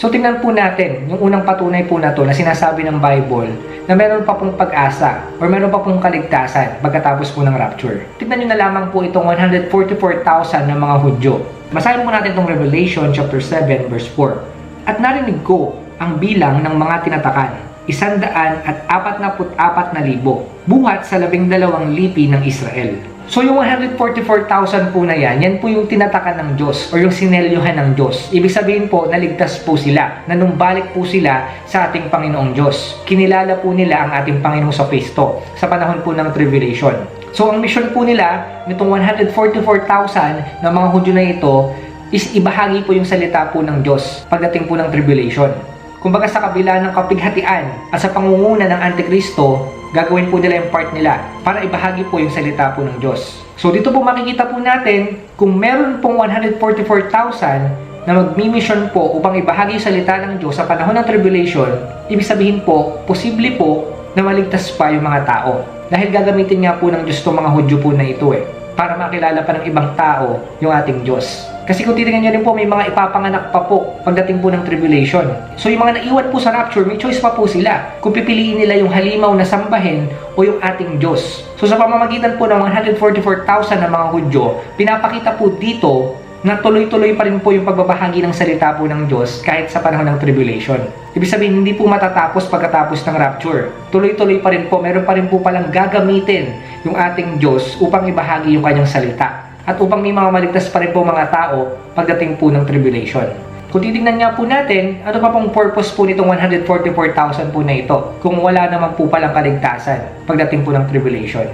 So tingnan po natin yung unang patunay po na to na sinasabi ng Bible na meron pa pong pag-asa or meron pa pong kaligtasan pagkatapos po ng rapture. Tingnan nyo na lamang po itong 144,000 ng mga Hudyo. Basahin po natin itong Revelation chapter 7 verse 4. At narinig ko ang bilang ng mga tinatakan, isandaan at apat na apat na libo, buhat sa labing dalawang lipi ng Israel. So yung 144,000 po na yan, yan po yung tinatakan ng Diyos or yung sinelyohan ng Diyos. Ibig sabihin po, naligtas po sila, nanumbalik po sila sa ating Panginoong Diyos. Kinilala po nila ang ating Panginoong sa Kristo sa panahon po ng tribulation. So ang mission po nila, nitong 144,000 na mga Hudyo na ito, is ibahagi po yung salita po ng Diyos pagdating po ng tribulation. Kumbaga sa kabila ng kapighatian at sa pangunguna ng Antikristo, gagawin po nila yung part nila para ibahagi po yung salita po ng Diyos. So dito po makikita po natin kung meron pong 144,000 na magmi-mission po upang ibahagi yung salita ng Diyos sa panahon ng tribulation, ibig sabihin po, posible po na maligtas pa yung mga tao. Dahil gagamitin nga po ng Diyos itong mga Hudyo po na ito eh, para makilala pa ng ibang tao yung ating Diyos. Kasi kung titingnan nyo rin po, may mga ipapanganak pa po pagdating po ng tribulation. So yung mga naiwan po sa rapture, may choice pa po sila kung pipiliin nila yung halimaw na sambahin o yung ating Diyos. So sa pamamagitan po ng 144,000 na mga Hudyo, pinapakita po dito na tuloy-tuloy pa rin po yung pagbabahagi ng salita po ng Diyos kahit sa panahon ng tribulation. Ibig sabihin, hindi po matatapos pagkatapos ng rapture. Tuloy-tuloy pa rin po, meron pa rin po palang gagamitin yung ating Diyos upang ibahagi yung kanyang salita. At upang may mga maligtas pa rin po mga tao pagdating po ng tribulation. Kung titingnan nga po natin, ano pa pong purpose po nitong 144,000 po na ito kung wala naman po palang kaligtasan pagdating po ng tribulation.